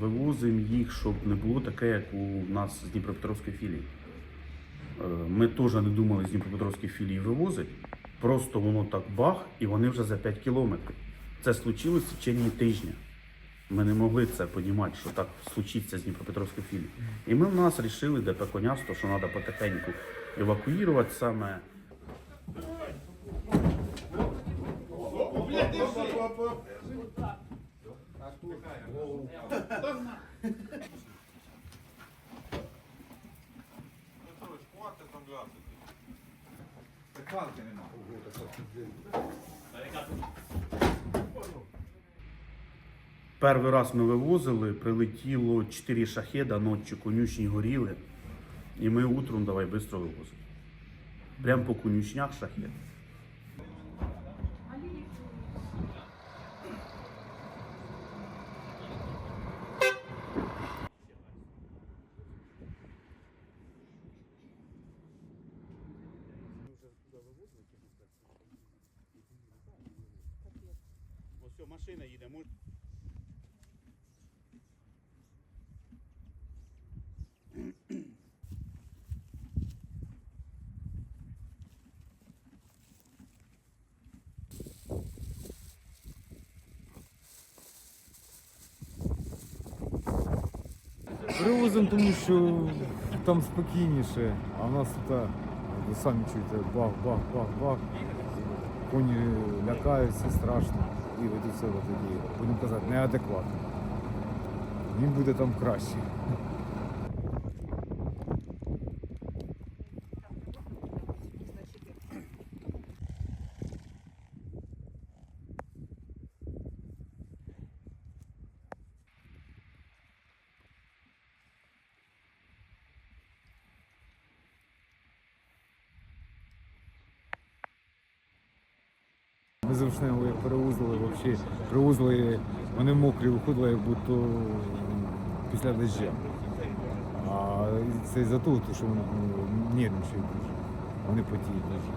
вивозимо їх, щоб не було таке, як у нас з Дніпропетровської філії. Е, Ми теж не думали з Дніпропетровської філії вивозити. Просто воно так бах, і вони вже за 5 кілометрів. Це случилось в течение тижня. Ми не могли це розуміти, що так случиться з Дніпропетровської філії. І ми в нас вирішили ДП Конясто, що треба потихеньку евакуювати саме Перший раз ми вивозили, прилетіло 4 шахеда, ночі конюшні горіли. І ми утром давай швидко вивозили. Прямо по конюшнях шахет. Ось машина їде, може. Привозимо, тому що там спокійніше, а в нас тут, а, ви самі чуєте, бах, бах, бах, бах. Коні лякаються страшно і ведуть себе тоді, будемо казати, неадекватно. Він буде там краще. Ми з перевозили взагалі, привозили, вони мокрі виходили, як будто після дождя. А це із-за того, що вони нервничають дуже. Вони потіють дуже.